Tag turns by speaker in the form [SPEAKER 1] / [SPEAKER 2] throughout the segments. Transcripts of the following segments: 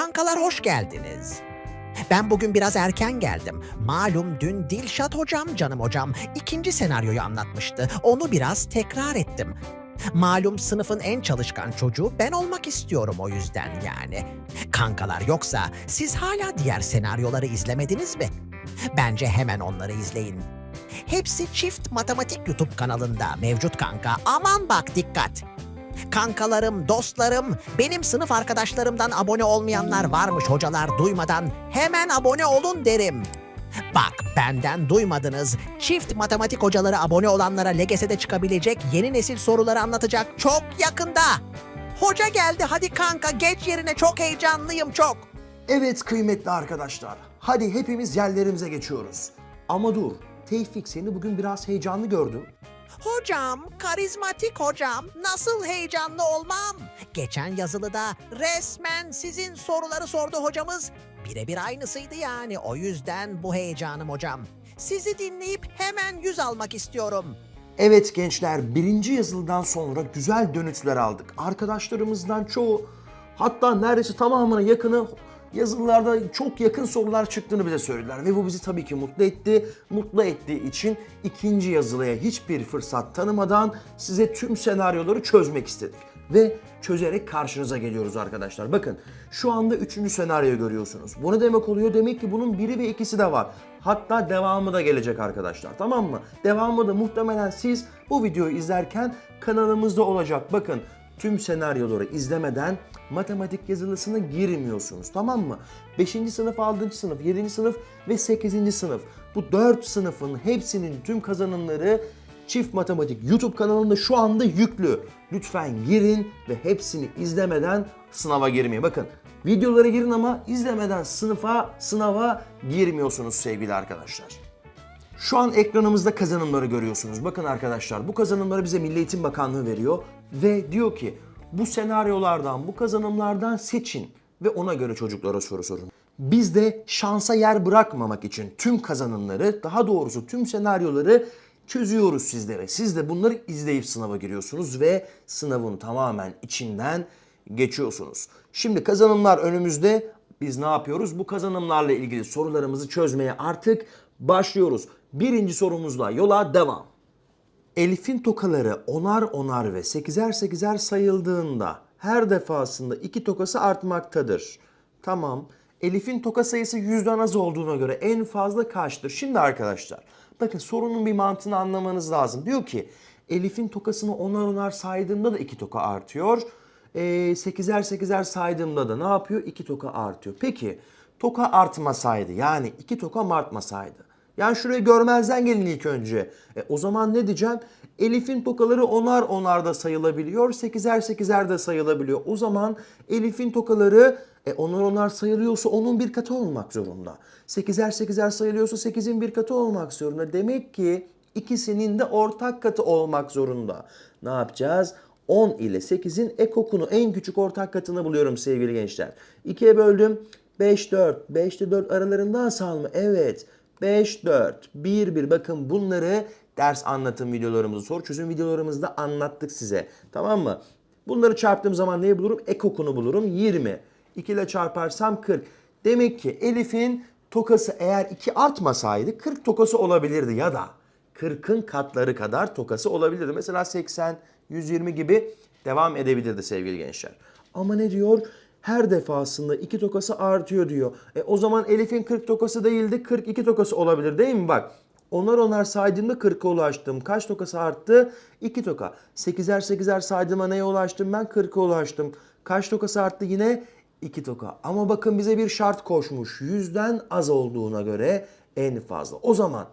[SPEAKER 1] Kankalar hoş geldiniz. Ben bugün biraz erken geldim. Malum dün Dilşat hocam, canım hocam ikinci senaryoyu anlatmıştı. Onu biraz tekrar ettim. Malum sınıfın en çalışkan çocuğu ben olmak istiyorum o yüzden yani. Kankalar yoksa siz hala diğer senaryoları izlemediniz mi? Bence hemen onları izleyin. Hepsi çift matematik YouTube kanalında mevcut kanka. Aman bak dikkat. Kankalarım, dostlarım, benim sınıf arkadaşlarımdan abone olmayanlar varmış hocalar duymadan hemen abone olun derim. Bak benden duymadınız. Çift matematik hocaları abone olanlara LGS'de çıkabilecek yeni nesil soruları anlatacak çok yakında. Hoca geldi hadi kanka geç yerine çok heyecanlıyım çok.
[SPEAKER 2] Evet kıymetli arkadaşlar. Hadi hepimiz yerlerimize geçiyoruz. Ama dur. Tevfik seni bugün biraz heyecanlı gördüm.
[SPEAKER 1] Hocam, karizmatik hocam, nasıl heyecanlı olmam? Geçen yazılıda resmen sizin soruları sordu hocamız. Birebir aynısıydı yani, o yüzden bu heyecanım hocam. Sizi dinleyip hemen yüz almak istiyorum.
[SPEAKER 2] Evet gençler birinci yazılıdan sonra güzel dönütler aldık. Arkadaşlarımızdan çoğu hatta neredeyse tamamına yakını yazılılarda çok yakın sorular çıktığını bize söylediler. Ve bu bizi tabii ki mutlu etti. Mutlu ettiği için ikinci yazılıya hiçbir fırsat tanımadan size tüm senaryoları çözmek istedik. Ve çözerek karşınıza geliyoruz arkadaşlar. Bakın şu anda üçüncü senaryo görüyorsunuz. Bu ne demek oluyor? Demek ki bunun biri ve ikisi de var. Hatta devamı da gelecek arkadaşlar tamam mı? Devamı da muhtemelen siz bu videoyu izlerken kanalımızda olacak. Bakın tüm senaryoları izlemeden matematik yazılısına girmiyorsunuz tamam mı? 5. sınıf, 6. sınıf, 7. sınıf ve 8. sınıf. Bu 4 sınıfın hepsinin tüm kazanımları Çift Matematik YouTube kanalında şu anda yüklü. Lütfen girin ve hepsini izlemeden sınava girmeyin. Bakın videolara girin ama izlemeden sınıfa, sınava girmiyorsunuz sevgili arkadaşlar. Şu an ekranımızda kazanımları görüyorsunuz. Bakın arkadaşlar bu kazanımları bize Milli Eğitim Bakanlığı veriyor ve diyor ki bu senaryolardan, bu kazanımlardan seçin ve ona göre çocuklara soru sorun. Biz de şansa yer bırakmamak için tüm kazanımları, daha doğrusu tüm senaryoları çözüyoruz sizlere. Siz de bunları izleyip sınava giriyorsunuz ve sınavın tamamen içinden geçiyorsunuz. Şimdi kazanımlar önümüzde. Biz ne yapıyoruz? Bu kazanımlarla ilgili sorularımızı çözmeye artık başlıyoruz. Birinci sorumuzla yola devam. Elif'in tokaları onar onar ve sekizer sekizer sayıldığında her defasında iki tokası artmaktadır. Tamam. Elif'in toka sayısı yüzden az olduğuna göre en fazla kaçtır? Şimdi arkadaşlar bakın sorunun bir mantığını anlamanız lazım. Diyor ki Elif'in tokasını onar onar saydığımda da iki toka artıyor. Ee, sekizer sekizer saydığımda da ne yapıyor? İki toka artıyor. Peki toka artmasaydı yani iki toka artmasaydı? Yani şurayı görmezden gelin ilk önce. E, o zaman ne diyeceğim? Elif'in tokaları onar onar da sayılabiliyor. Sekizer sekizer de sayılabiliyor. O zaman Elif'in tokaları e, onar onar sayılıyorsa onun bir katı olmak zorunda. Sekizer sekizer sayılıyorsa sekizin bir katı olmak zorunda. Demek ki ikisinin de ortak katı olmak zorunda. Ne yapacağız? 10 ile 8'in ekokunu en küçük ortak katını buluyorum sevgili gençler. 2'ye böldüm. 5 4. 5 ile 4 aralarında asal mı? Evet. 5 4 1 1 bakın bunları ders anlatım videolarımızda soru çözüm videolarımızda anlattık size. Tamam mı? Bunları çarptığım zaman neyi bulurum? Ekokunu bulurum. 20. 2 ile çarparsam 40. Demek ki Elif'in tokası eğer 2 artmasaydı 40 tokası olabilirdi ya da 40'ın katları kadar tokası olabilirdi. Mesela 80, 120 gibi devam edebilirdi sevgili gençler. Ama ne diyor? Her defasında 2 tokası artıyor diyor. E o zaman Elif'in 40 tokası değildi 42 tokası olabilir değil mi? Bak onar onar saydığımda 40'a ulaştım. Kaç tokası arttı? 2 toka. 8'er 8'er saydığıma neye ulaştım ben? 40'a ulaştım. Kaç tokası arttı yine? 2 toka. Ama bakın bize bir şart koşmuş. Yüzden az olduğuna göre en fazla. O zaman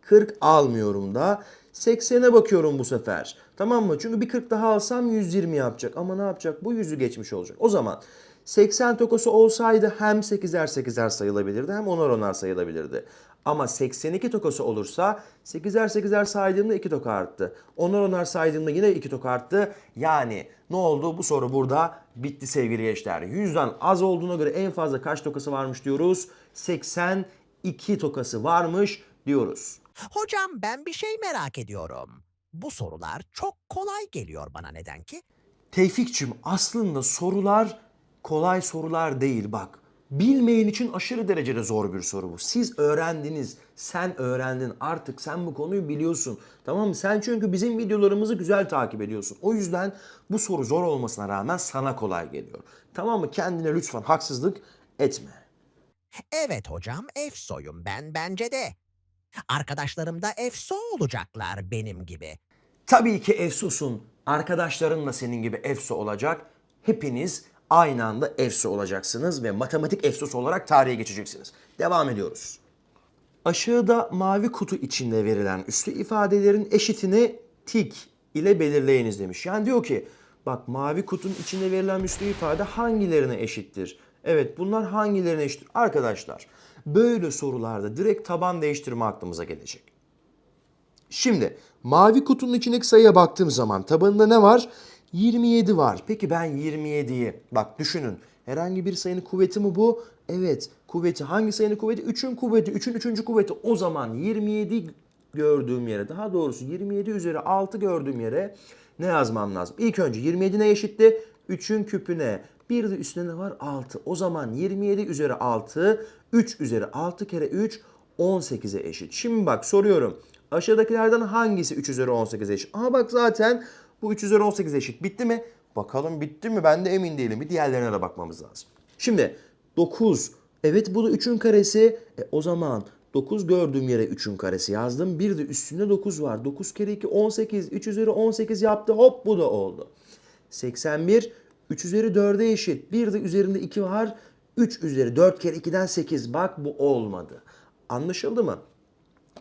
[SPEAKER 2] 40 almıyorum da 80'e bakıyorum bu sefer. Tamam mı? Çünkü bir 40 daha alsam 120 yapacak. Ama ne yapacak? Bu 100'ü geçmiş olacak. O zaman 80 tokosu olsaydı hem 8'er 8'er sayılabilirdi hem 10'ar 10'ar sayılabilirdi. Ama 82 tokosu olursa 8'er 8'er saydığımda 2 toka arttı. 10'ar 10'ar saydığımda yine 2 toka arttı. Yani ne oldu? Bu soru burada bitti sevgili gençler. 100'den az olduğuna göre en fazla kaç tokası varmış diyoruz? 82 tokası varmış diyoruz.
[SPEAKER 1] Hocam ben bir şey merak ediyorum. Bu sorular çok kolay geliyor bana neden ki?
[SPEAKER 2] Tevfikçim aslında sorular kolay sorular değil bak. Bilmeyen için aşırı derecede zor bir soru bu. Siz öğrendiniz, sen öğrendin. Artık sen bu konuyu biliyorsun. Tamam mı? Sen çünkü bizim videolarımızı güzel takip ediyorsun. O yüzden bu soru zor olmasına rağmen sana kolay geliyor. Tamam mı? Kendine lütfen haksızlık etme.
[SPEAKER 1] Evet hocam, EFSO'yum ben bence de. Arkadaşlarım da EFSO olacaklar benim gibi.
[SPEAKER 2] Tabii ki EFSO'sun. Arkadaşların da senin gibi EFSO olacak. Hepiniz aynı anda EFSO olacaksınız ve matematik EFSO'su olarak tarihe geçeceksiniz. Devam ediyoruz. Aşağıda mavi kutu içinde verilen üslü ifadelerin eşitini tik ile belirleyiniz demiş. Yani diyor ki bak mavi kutunun içinde verilen üslü ifade hangilerine eşittir? Evet bunlar hangilerine eşittir? Arkadaşlar böyle sorularda direkt taban değiştirme aklımıza gelecek. Şimdi mavi kutunun içindeki sayıya baktığım zaman tabanında ne var? 27 var. Peki ben 27'yi bak düşünün. Herhangi bir sayının kuvveti mi bu? Evet. Kuvveti. Hangi sayının kuvveti? 3'ün kuvveti. 3'ün 3. kuvveti. O zaman 27 gördüğüm yere daha doğrusu 27 üzeri 6 gördüğüm yere ne yazmam lazım? İlk önce 27 ne eşitti? 3'ün küpüne. Bir de üstüne ne var? 6. O zaman 27 üzeri 6, 3 üzeri 6 kere 3, 18'e eşit. Şimdi bak soruyorum. Aşağıdakilerden hangisi 3 üzeri 18'e eşit? Aha bak zaten bu 3 üzeri 18'e eşit. Bitti mi? Bakalım bitti mi? Ben de emin değilim. Bir diğerlerine de bakmamız lazım. Şimdi 9. Evet bu da 3'ün karesi. E, o zaman 9 gördüğüm yere 3'ün karesi yazdım. Bir de üstünde 9 var. 9 kere 2 18. 3 üzeri 18 yaptı. Hop bu da oldu. 81 3 üzeri 4'e eşit. Bir de üzerinde 2 var. 3 üzeri 4 kere 2'den 8. Bak bu olmadı. Anlaşıldı mı?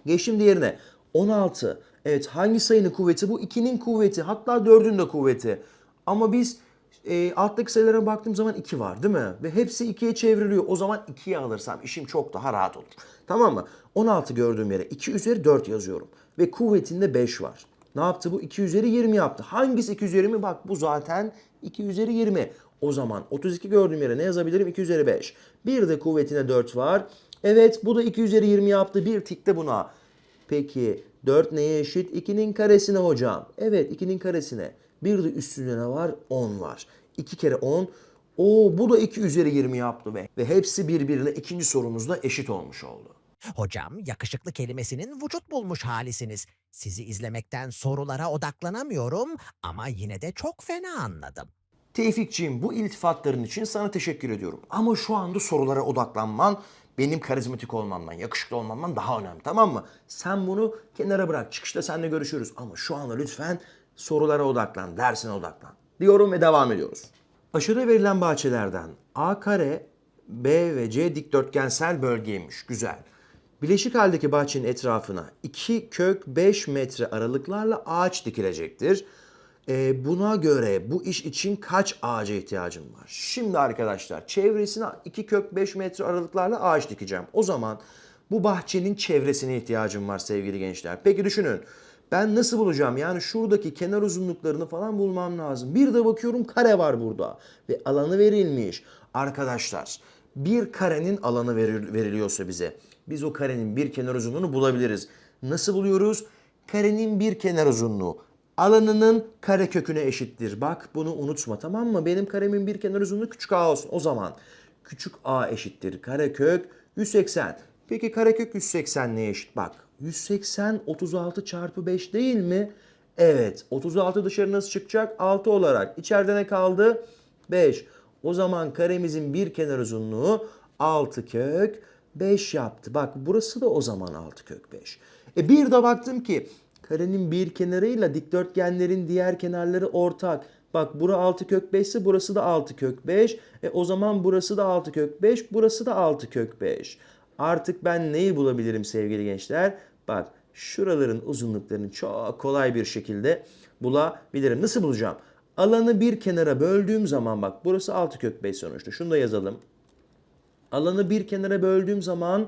[SPEAKER 2] Geçtim diğerine. 16. Evet hangi sayının kuvveti bu? 2'nin kuvveti. Hatta 4'ün de kuvveti. Ama biz e, alttaki sayılara baktığım zaman 2 var değil mi? Ve hepsi 2'ye çevriliyor. O zaman 2'ye alırsam işim çok daha rahat olur. Tamam mı? 16 gördüğüm yere 2 üzeri 4 yazıyorum. Ve kuvvetinde 5 var. Ne yaptı bu? 2 üzeri 20 yaptı. Hangisi 2 üzeri 20? Bak bu zaten 2 üzeri 20. O zaman 32 gördüğüm yere ne yazabilirim? 2 üzeri 5. Bir de kuvvetine 4 var. Evet bu da 2 üzeri 20 yaptı. Bir tik de buna. Peki 4 neye eşit? 2'nin karesine hocam. Evet 2'nin karesine. Bir de üstünde ne var? 10 var. 2 kere 10. Oo bu da 2 üzeri 20 yaptı ve, ve hepsi birbirine ikinci sorumuzda eşit olmuş oldu.
[SPEAKER 1] Hocam yakışıklı kelimesinin vücut bulmuş halisiniz. Sizi izlemekten sorulara odaklanamıyorum ama yine de çok fena anladım.
[SPEAKER 2] Tevfikciğim bu iltifatların için sana teşekkür ediyorum. Ama şu anda sorulara odaklanman benim karizmatik olmamdan, yakışıklı olmamdan daha önemli tamam mı? Sen bunu kenara bırak. Çıkışta seninle görüşürüz. Ama şu anda lütfen sorulara odaklan, dersine odaklan. Diyorum ve devam ediyoruz. Aşağıda verilen bahçelerden A kare, B ve C dikdörtgensel bölgeymiş. Güzel. Bileşik haldeki bahçenin etrafına 2 kök 5 metre aralıklarla ağaç dikilecektir. Ee, buna göre bu iş için kaç ağaca ihtiyacım var? Şimdi arkadaşlar çevresine 2 kök 5 metre aralıklarla ağaç dikeceğim. O zaman bu bahçenin çevresine ihtiyacım var sevgili gençler. Peki düşünün. Ben nasıl bulacağım? Yani şuradaki kenar uzunluklarını falan bulmam lazım. Bir de bakıyorum kare var burada. Ve alanı verilmiş. Arkadaşlar bir karenin alanı veril- veriliyorsa bize biz o karenin bir kenar uzunluğunu bulabiliriz. Nasıl buluyoruz? Karenin bir kenar uzunluğu alanının kare köküne eşittir. Bak bunu unutma tamam mı? Benim karemin bir kenar uzunluğu küçük a olsun. O zaman küçük a eşittir karekök 180. Peki karekök 180 neye eşit? Bak 180 36 çarpı 5 değil mi? Evet 36 dışarı nasıl çıkacak? 6 olarak. İçeride ne kaldı? 5. O zaman karemizin bir kenar uzunluğu 6 kök 5 yaptı. Bak burası da o zaman 6 kök 5. E bir de baktım ki karenin bir kenarıyla dikdörtgenlerin diğer kenarları ortak. Bak bura 6 kök 5 ise burası da 6 kök 5. E o zaman burası da 6 kök 5, burası da 6 kök 5. Artık ben neyi bulabilirim sevgili gençler? Bak şuraların uzunluklarını çok kolay bir şekilde bulabilirim. Nasıl bulacağım? Alanı bir kenara böldüğüm zaman bak burası 6 kök 5 sonuçta. Şunu da yazalım. Alanı bir kenara böldüğüm zaman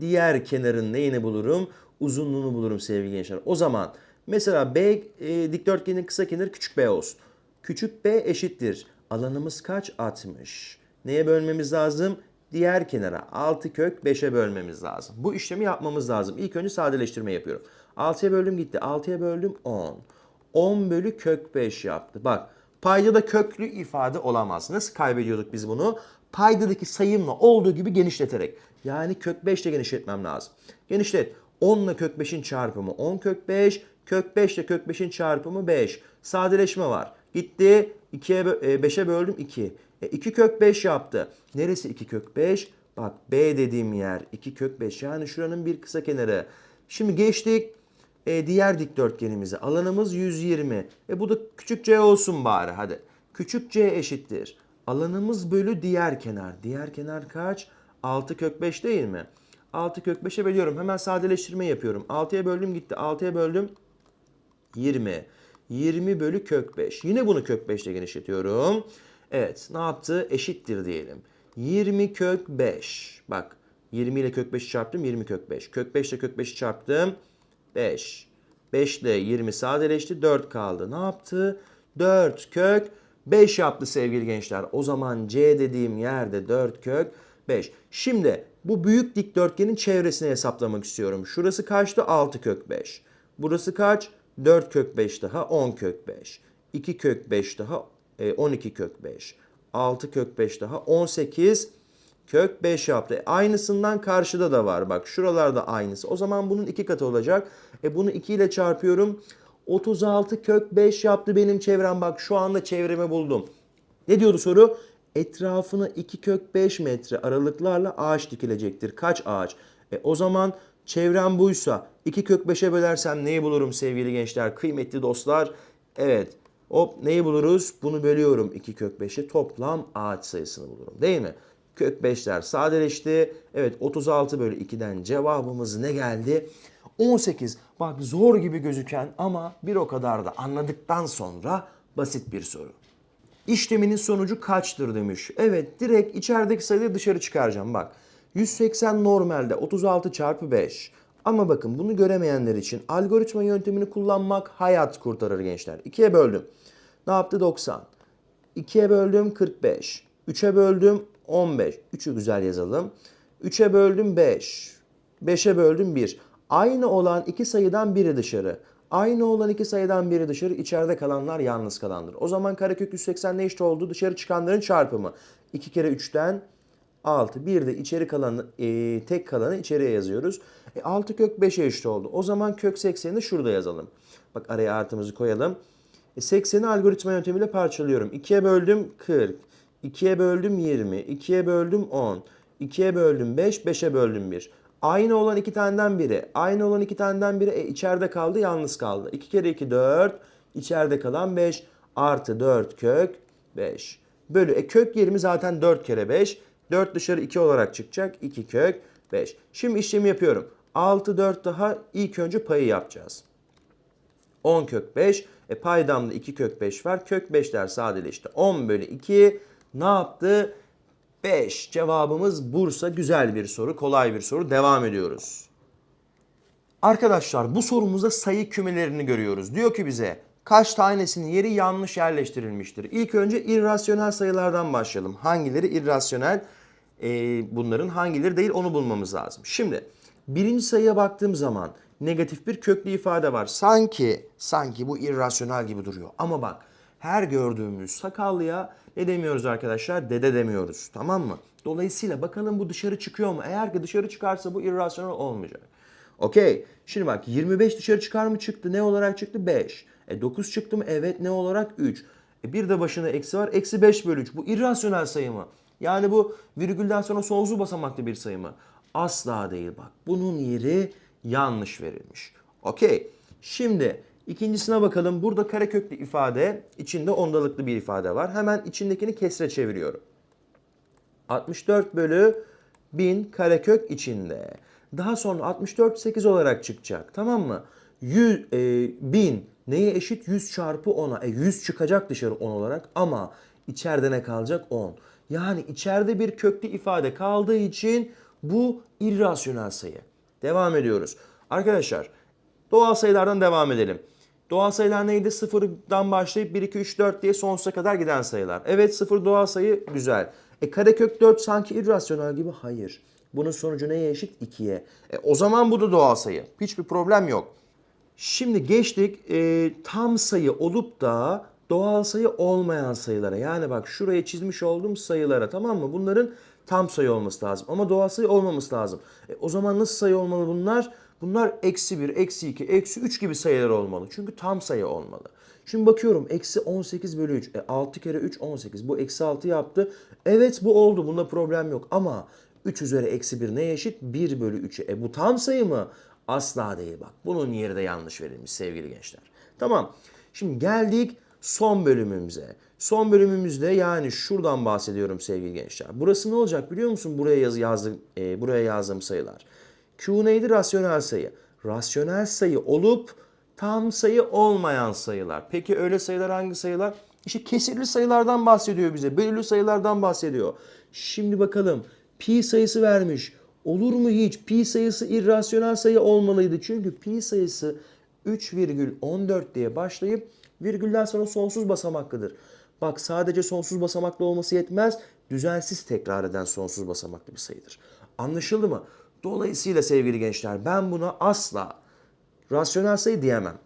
[SPEAKER 2] diğer kenarın neyini bulurum? Uzunluğunu bulurum sevgili gençler. O zaman mesela B e, dikdörtgenin kısa kenarı küçük b olsun. Küçük b eşittir. Alanımız kaç? 60. Neye bölmemiz lazım? Diğer kenara 6 kök 5'e bölmemiz lazım. Bu işlemi yapmamız lazım. İlk önce sadeleştirme yapıyorum. 6'ya böldüm gitti. 6'ya böldüm 10. 10 bölü kök 5 yaptı. Bak Payda da köklü ifade olamaz. Nasıl kaybediyorduk biz bunu? Paydadaki sayımla olduğu gibi genişleterek. Yani kök 5 ile genişletmem lazım. Genişlet. 10 ile kök 5'in çarpımı 10 kök 5. Kök 5 ile kök 5'in çarpımı 5. Sadeleşme var. Gitti 2'ye 5'e böldüm 2. E, 2 kök 5 yaptı. Neresi 2 kök 5? Bak B dediğim yer 2 kök 5. Yani şuranın bir kısa kenarı. Şimdi geçtik e, diğer dikdörtgenimize. Alanımız 120. E bu da küçük c olsun bari hadi. Küçük c eşittir. Alanımız bölü diğer kenar. Diğer kenar kaç? 6 kök 5 değil mi? 6 kök 5'e bölüyorum. Hemen sadeleştirme yapıyorum. 6'ya böldüm gitti. 6'ya böldüm 20. 20 bölü kök 5. Yine bunu kök 5 ile genişletiyorum. Evet ne yaptı? Eşittir diyelim. 20 kök 5. Bak 20 ile kök 5'i çarptım 20 kök 5. Kök 5 ile kök 5'i çarptım 5. 5 ile 20 sadeleşti 4 kaldı. Ne yaptı? 4 kök 5 yaptı sevgili gençler. O zaman C dediğim yerde 4 kök 5. Şimdi bu büyük dikdörtgenin çevresini hesaplamak istiyorum. Şurası kaçtı? 6 kök 5. Burası kaç? 4 kök 5 daha 10 kök 5. 2 kök 5 daha e, 12 kök 5. 6 kök 5 daha 18 kök 5 yaptı. E, aynısından karşıda da var. Bak şuralarda aynısı. O zaman bunun 2 katı olacak. E bunu 2 ile çarpıyorum. 36 kök 5 yaptı benim çevrem. Bak şu anda çevremi buldum. Ne diyordu soru? Etrafına 2 kök 5 metre aralıklarla ağaç dikilecektir. Kaç ağaç? E, o zaman çevrem buysa 2 kök 5'e bölersem neyi bulurum sevgili gençler, kıymetli dostlar? Evet. Hop neyi buluruz? Bunu bölüyorum 2 kök 5'e toplam ağaç sayısını bulurum. Değil mi? Kök 5'ler sadeleşti. Evet 36 bölü 2'den cevabımız ne geldi? 18. Bak zor gibi gözüken ama bir o kadar da anladıktan sonra basit bir soru. İşleminin sonucu kaçtır demiş. Evet direkt içerideki sayıyı dışarı çıkaracağım bak. 180 normalde 36 çarpı 5. Ama bakın bunu göremeyenler için algoritma yöntemini kullanmak hayat kurtarır gençler. 2'ye böldüm. Ne yaptı 90. 2'ye böldüm 45. 3'e böldüm 15. 3'ü güzel yazalım. 3'e böldüm 5. 5'e böldüm 1. Aynı olan iki sayıdan biri dışarı. Aynı olan iki sayıdan biri dışarı, içeride kalanlar yalnız kalandır. O zaman karekök 180 ne eşit oldu? Dışarı çıkanların çarpımı. 2 kere 3'ten 6. Bir de içeri kalanı, e, tek kalanı içeriye yazıyoruz. E, 6 kök 5'e eşit oldu. O zaman kök 80'i şurada yazalım. Bak araya artımızı koyalım. E, 80'i algoritma yöntemiyle parçalıyorum. 2'ye böldüm 40. 2'ye böldüm 20. 2'ye böldüm 10. 2'ye böldüm 5. 5'e böldüm 1. Aynı olan iki taneden biri. Aynı olan iki taneden biri e, içeride kaldı, yalnız kaldı. 2 kere 2 4. İçeride kalan 5. Artı 4 kök 5. Bölü. E kök yerimi zaten 4 kere 5. 4 dışarı 2 olarak çıkacak. 2 kök 5. Şimdi işlemi yapıyorum. 6 4 daha ilk önce payı yapacağız. 10 kök 5. E paydamda 2 kök 5 var. Kök 5'ler sadeleşti. 10 bölü 2 ne yaptı? 5. Cevabımız Bursa. Güzel bir soru, kolay bir soru. Devam ediyoruz. Arkadaşlar bu sorumuzda sayı kümelerini görüyoruz. Diyor ki bize kaç tanesinin yeri yanlış yerleştirilmiştir. İlk önce irrasyonel sayılardan başlayalım. Hangileri irrasyonel? Ee, bunların hangileri değil onu bulmamız lazım. Şimdi birinci sayıya baktığım zaman negatif bir köklü ifade var. Sanki sanki bu irrasyonel gibi duruyor. Ama bak her gördüğümüz sakallıya ne demiyoruz arkadaşlar? Dede demiyoruz. Tamam mı? Dolayısıyla bakalım bu dışarı çıkıyor mu? Eğer ki dışarı çıkarsa bu irrasyonel olmayacak. Okey. Şimdi bak 25 dışarı çıkar mı çıktı? Ne olarak çıktı? 5. E 9 çıktı mı? Evet. Ne olarak? 3. E bir de başına eksi var. Eksi 5 bölü 3. Bu irrasyonel sayı mı? Yani bu virgülden sonra sonsuz basamaklı bir sayı mı? Asla değil bak. Bunun yeri yanlış verilmiş. Okey. Şimdi ikincisine bakalım. Burada kareköklü ifade, içinde ondalıklı bir ifade var. Hemen içindekini kesre çeviriyorum. 64 bölü 1000 karekök içinde. Daha sonra 64 8 olarak çıkacak. Tamam mı? 100, e, 1000 neye eşit? 100 çarpı 10'a. E 100 çıkacak dışarı 10 olarak ama içeride ne kalacak? 10. Yani içeride bir köklü ifade kaldığı için bu irrasyonel sayı. Devam ediyoruz. Arkadaşlar doğal sayılardan devam edelim. Doğal sayılar neydi? Sıfırdan başlayıp 1, 2, 3, 4 diye sonsuza kadar giden sayılar. Evet sıfır doğal sayı güzel. E karekök 4 sanki irrasyonel gibi. Hayır. Bunun sonucu neye eşit? 2'ye. E, o zaman bu da doğal sayı. Hiçbir problem yok. Şimdi geçtik e, tam sayı olup da doğal sayı olmayan sayılara yani bak şuraya çizmiş olduğum sayılara tamam mı? Bunların tam sayı olması lazım ama doğal sayı olmaması lazım. E, o zaman nasıl sayı olmalı bunlar? Bunlar eksi 1, eksi 2, eksi 3 gibi sayılar olmalı. Çünkü tam sayı olmalı. Şimdi bakıyorum eksi 18 bölü 3. E 6 kere 3 18. Bu eksi 6 yaptı. Evet bu oldu. Bunda problem yok. Ama 3 üzeri eksi 1 neye eşit? 1 bölü 3'e. E bu tam sayı mı? Asla değil bak. Bunun yeri de yanlış verilmiş sevgili gençler. Tamam. Şimdi geldik son bölümümüze. Son bölümümüzde yani şuradan bahsediyorum sevgili gençler. Burası ne olacak biliyor musun? Buraya yaz, yazdım, e, buraya yazdığım sayılar. Q neydi? Rasyonel sayı. Rasyonel sayı olup tam sayı olmayan sayılar. Peki öyle sayılar hangi sayılar? İşte kesirli sayılardan bahsediyor bize. Bölülü sayılardan bahsediyor. Şimdi bakalım pi sayısı vermiş. Olur mu hiç? Pi sayısı irrasyonel sayı olmalıydı. Çünkü pi sayısı 3,14 diye başlayıp virgülden sonra sonsuz basamaklıdır. Bak sadece sonsuz basamaklı olması yetmez. Düzensiz tekrar eden sonsuz basamaklı bir sayıdır. Anlaşıldı mı? Dolayısıyla sevgili gençler ben buna asla rasyonel sayı diyemem.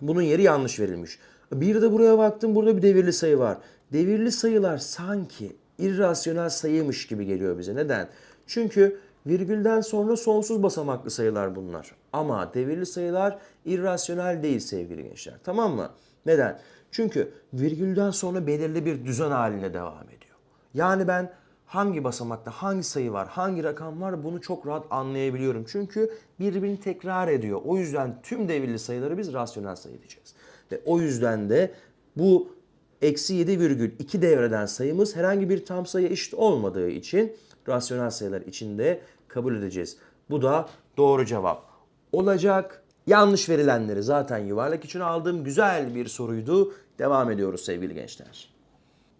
[SPEAKER 2] Bunun yeri yanlış verilmiş. Bir de buraya baktım burada bir devirli sayı var. Devirli sayılar sanki irrasyonel sayıymış gibi geliyor bize. Neden? Çünkü virgülden sonra sonsuz basamaklı sayılar bunlar. Ama devirli sayılar irrasyonel değil sevgili gençler. Tamam mı? Neden? Çünkü virgülden sonra belirli bir düzen haline devam ediyor. Yani ben hangi basamakta hangi sayı var, hangi rakam var bunu çok rahat anlayabiliyorum. Çünkü birbirini tekrar ediyor. O yüzden tüm devirli sayıları biz rasyonel sayı diyeceğiz. Ve o yüzden de bu eksi 7,2 devreden sayımız herhangi bir tam sayı eşit olmadığı için rasyonel sayılar içinde kabul edeceğiz. Bu da doğru cevap olacak. Yanlış verilenleri zaten yuvarlak için aldığım güzel bir soruydu. Devam ediyoruz sevgili gençler.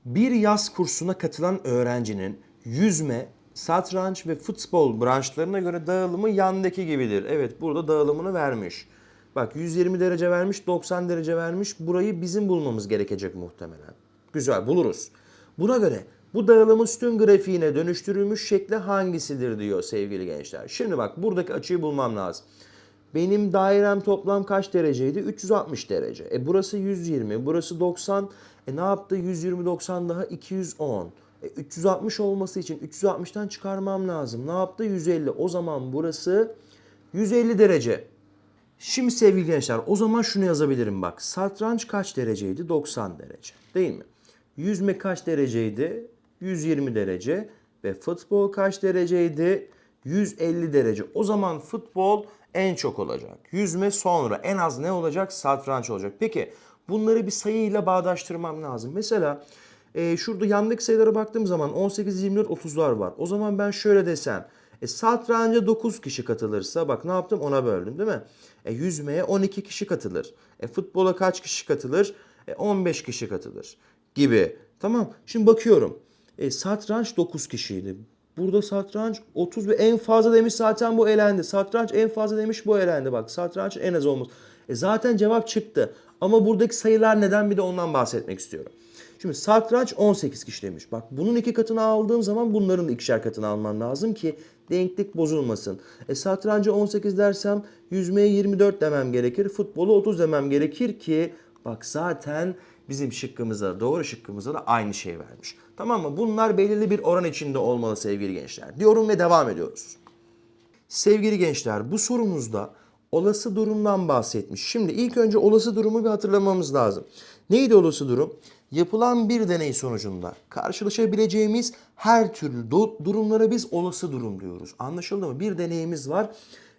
[SPEAKER 2] Bir yaz kursuna katılan öğrencinin yüzme, satranç ve futbol branşlarına göre dağılımı yandaki gibidir. Evet burada dağılımını vermiş. Bak 120 derece vermiş, 90 derece vermiş. Burayı bizim bulmamız gerekecek muhtemelen. Güzel buluruz. Buna göre bu dağılımın sütun grafiğine dönüştürülmüş şekli hangisidir diyor sevgili gençler. Şimdi bak buradaki açıyı bulmam lazım. Benim dairem toplam kaç dereceydi? 360 derece. E burası 120, burası 90. E ne yaptı? 120 90 daha 210. E 360 olması için 360'tan çıkarmam lazım. Ne yaptı? 150. O zaman burası 150 derece. Şimdi sevgili gençler o zaman şunu yazabilirim bak. Satranç kaç dereceydi? 90 derece. Değil mi? Yüzme kaç dereceydi? 120 derece. Ve futbol kaç dereceydi? 150 derece. O zaman futbol en çok olacak. Yüzme sonra en az ne olacak? Satranç olacak. Peki bunları bir sayıyla bağdaştırmam lazım. Mesela e, şurada yandaki sayılara baktığım zaman 18, 24, 30'lar var. O zaman ben şöyle desem. E, satranca 9 kişi katılırsa bak ne yaptım ona böldüm değil mi? E, yüzmeye 12 kişi katılır. E, futbola kaç kişi katılır? E, 15 kişi katılır gibi. Tamam şimdi bakıyorum. E, satranç 9 kişiydi. Burada satranç 30 ve en fazla demiş zaten bu elendi. Satranç en fazla demiş bu elendi. Bak satranç en az olmuş. E zaten cevap çıktı. Ama buradaki sayılar neden bir de ondan bahsetmek istiyorum. Şimdi satranç 18 kişi demiş. Bak bunun iki katını aldığım zaman bunların da ikişer katını alman lazım ki denklik bozulmasın. E satranca 18 dersem yüzmeye 24 demem gerekir. Futbolu 30 demem gerekir ki bak zaten bizim şıkkımıza doğru şıkkımıza da aynı şey vermiş. Tamam mı? Bunlar belirli bir oran içinde olmalı sevgili gençler. Diyorum ve devam ediyoruz. Sevgili gençler bu sorumuzda olası durumdan bahsetmiş. Şimdi ilk önce olası durumu bir hatırlamamız lazım. Neydi olası durum? Yapılan bir deney sonucunda karşılaşabileceğimiz her türlü durumlara biz olası durum diyoruz. Anlaşıldı mı? Bir deneyimiz var.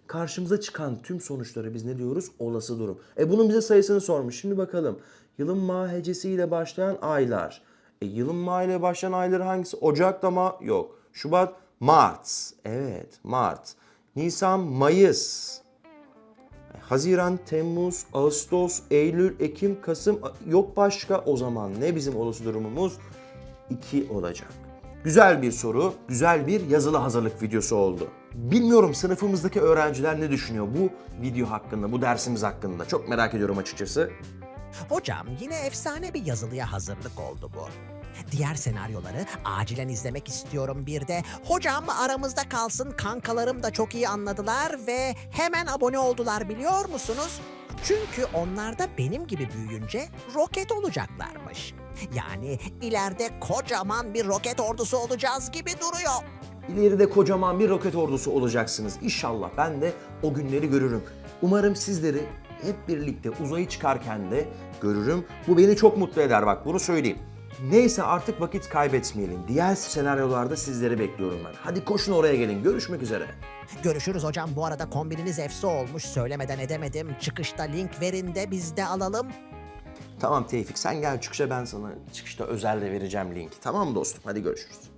[SPEAKER 2] Karşımıza çıkan tüm sonuçlara biz ne diyoruz? Olası durum. E bunun bize sayısını sormuş. Şimdi bakalım. Yılın ma hecesiyle başlayan aylar. E, yılın ma ile başlayan ayları hangisi? Ocak'ta mı? Yok. Şubat, Mart. Evet, Mart. Nisan, Mayıs. Haziran, Temmuz, Ağustos, Eylül, Ekim, Kasım yok başka. O zaman ne bizim olası durumumuz? 2 olacak. Güzel bir soru, güzel bir yazılı hazırlık videosu oldu. Bilmiyorum sınıfımızdaki öğrenciler ne düşünüyor bu video hakkında, bu dersimiz hakkında. Çok merak ediyorum açıkçası.
[SPEAKER 1] Hocam yine efsane bir yazılıya hazırlık oldu bu. Diğer senaryoları acilen izlemek istiyorum bir de. Hocam aramızda kalsın kankalarım da çok iyi anladılar ve hemen abone oldular biliyor musunuz? Çünkü onlar da benim gibi büyüyünce roket olacaklarmış. Yani ileride kocaman bir roket ordusu olacağız gibi duruyor.
[SPEAKER 2] İleride kocaman bir roket ordusu olacaksınız. İnşallah ben de o günleri görürüm. Umarım sizleri hep birlikte uzayı çıkarken de görürüm. Bu beni çok mutlu eder bak bunu söyleyeyim. Neyse artık vakit kaybetmeyelim. Diğer senaryolarda sizleri bekliyorum ben. Hadi koşun oraya gelin. Görüşmek üzere.
[SPEAKER 1] Görüşürüz hocam. Bu arada kombininiz efsi olmuş. Söylemeden edemedim. Çıkışta link verin de biz de alalım.
[SPEAKER 2] Tamam Tevfik sen gel çıkışa ben sana çıkışta özelde vereceğim linki. Tamam mı dostum? Hadi görüşürüz.